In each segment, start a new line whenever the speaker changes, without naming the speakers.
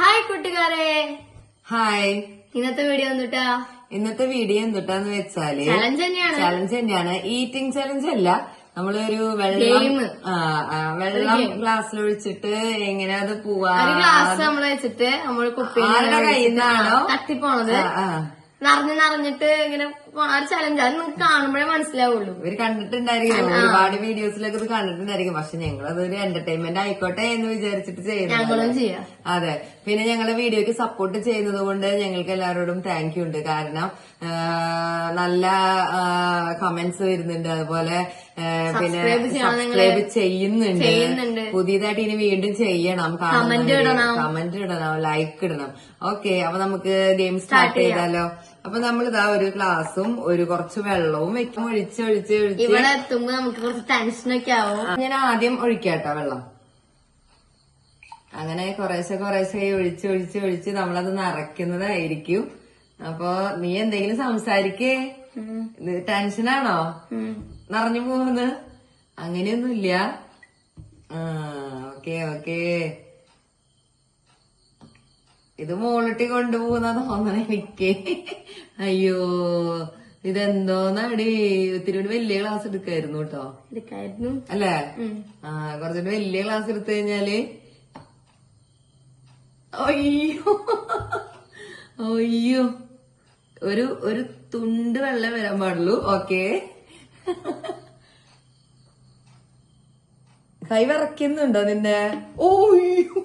Hi കൂട്ടുകാരെ.
Hi
ഇന്നത്തെ video എന്തുട്ടാ?
ഇന്നത്തെ വീഡിയോ എന്തുട്ടാന്ന് വെച്ചാൽ
ചലഞ്ച് തന്നെയാണ്.
ചലഞ്ച് തന്നെയാണ്. ഈറ്റിംഗ് ചലഞ്ച് അല്ല. നമ്മളൊരു വെള്ളം വെള്ളം ഗ്ലാസ്സിൽ ഒഴിച്ചിട്ട് എങ്ങനെ അത് പോവാ?
ഗ്ലാസ് നമ്മൾ വെച്ചിട്ട് നമ്മൾ
കുപ്പിയിലാണോ
തട്ടിപ്പോണത്. നിറഞ്ഞ് നിറഞ്ഞിട്ട് ഇങ്ങനെ പോണ ഒരു ചലഞ്ച് അത് നിങ്ങൾക്ക് കാണുമ്പോഴേ മനസ്സിലാവുള്ളൂ.
ഇവർ കണ്ടിട്ടുണ്ടായിരിക്കും. ഒരുപാട് വീഡിയോസിലൊക്കെ ഇത് കണ്ടിട്ടുണ്ടായിരിക്കും. പക്ഷെ ഞങ്ങൾ അതൊരു എന്റർടൈൻമെന്റ് ആയിക്കോട്ടെ എന്ന് വിചാരിച്ചിട്ട് ചെയ്യുന്നു
ഞങ്ങളും ചെയ്യാം.
അതെ. പിന്നെ ഞങ്ങളെ വീഡിയോക്ക് സപ്പോർട്ട് ചെയ്യുന്നത് കൊണ്ട് ഞങ്ങൾക്ക് എല്ലാവരോടും താങ്ക് യു ഉണ്ട്. കാരണം ആ, നല്ല കമന്റ്സ് വരുന്നുണ്ട്. അതുപോലെ ആ, പിന്നെ
Subscribe ചെയ്യണം നിങ്ങൾ.
സബ്സ്ക്രൈബ് ചെയ്യുന്നുണ്ട്.
ചെയ്യുന്നുണ്ട്.
പുതിയതായിട്ട് ഇനി വീണ്ടും ചെയ്യണം.
Comment ഇടണം.
കമന്റ് ഇടണം. ലൈക്ക് ഇടണം. ഓക്കെ അപ്പൊ നമുക്ക് ഗെയിം സ്റ്റാർട്ട് ചെയ്താലോ? അപ്പൊ നമ്മളിതാ ഒരു ഗ്ലാസും ഒരു കുറച്ച് വെള്ളവും വെക്കും. ഒഴിച്ച് ഒഴിച്ച് ഒഴിച്ച്.
ഇവിടെ എത്തുമ്പോ നമുക്ക് കുറച്ച് ടെൻഷനൊക്കെ ആവും.
ഞാൻ ആദ്യം ഒഴിക്കാട്ടോ വെള്ളം. അങ്ങനെ കുറേശ്ശെ കുറേശ്ശെ ഒഴിച്ച് ഒഴിച്ച് ഒഴിച്ച് നമ്മളത് നിറയ്ക്കുന്നതായിരിക്കും. അപ്പൊ നീ എന്തെങ്കിലും സംസാരിക്കേ. ടെൻഷനാണോ. നിറഞ്ഞു പോകുന്നത് അങ്ങനെയൊന്നുമില്ല. ആ ഓക്കെ ഓക്കെ. ഇത് മോളിട്ടി കൊണ്ടുപോകുന്ന തോന്നണ എനിക്ക്. അയ്യോ ഇതെന്തോന്നാടി ഒത്തിരി കൂടി വലിയ ക്ലാസ് എടുക്കായിരുന്നു കേട്ടോ.
എടുക്കായിരുന്നു.
അല്ലേ. ആ കുറച്ചുകൂടി വലിയ ക്ലാസ് എടുത്തു കഴിഞ്ഞാൽ അയ്യോ അയ്യോ. ഒരു ഒരു തുണ്ട് വെള്ളം വരാൻ പാടുള്ളൂ. ഓക്കെ. കൈ വിറയ്ക്കുന്നുണ്ടോ നിന്റെ ഓയ്യോ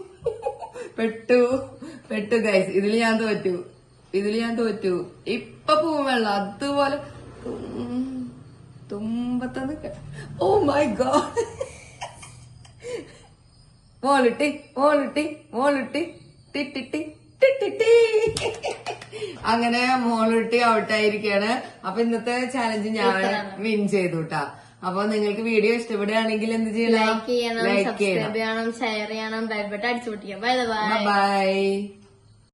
പെട്ടു. പെട്ടു ഗൈസ് ഇതിൽ ഞാൻ തോറ്റു. ഇതിൽ ഞാൻ തോറ്റു. ഇപ്പൊ പൂവെള്ള. വെള്ളം അതുപോലെ തുമ്പത്തന്ന് ഓ മൈ ഗോഡ് മോളിട്ടി മോളിട്ടി മോളിട്ടി ടിട്ടിട്ടി ടിട്ടിട്ടി അങ്ങനെ മോളിട്ടി ഔട്ടായിരിക്കാണ്. അപ്പൊ ഇന്നത്തെ ചാലഞ്ച് ഞാൻ വിൻ ചെയ്തു കേട്ടാ അപ്പൊ നിങ്ങൾക്ക് വീഡിയോ ഇഷ്ടപ്പെടുകയാണെങ്കിൽ എന്ത് ചെയ്യണം?
ലൈക്ക് ചെയ്യണം സബ്സ്ക്രൈബ് ചെയ്യണം. ഷെയർ ചെയ്യണം ബെൽ ബട്ടൺ അടിച്ചു പൊട്ടിക്കാം ബൈ ബൈ
ബൈ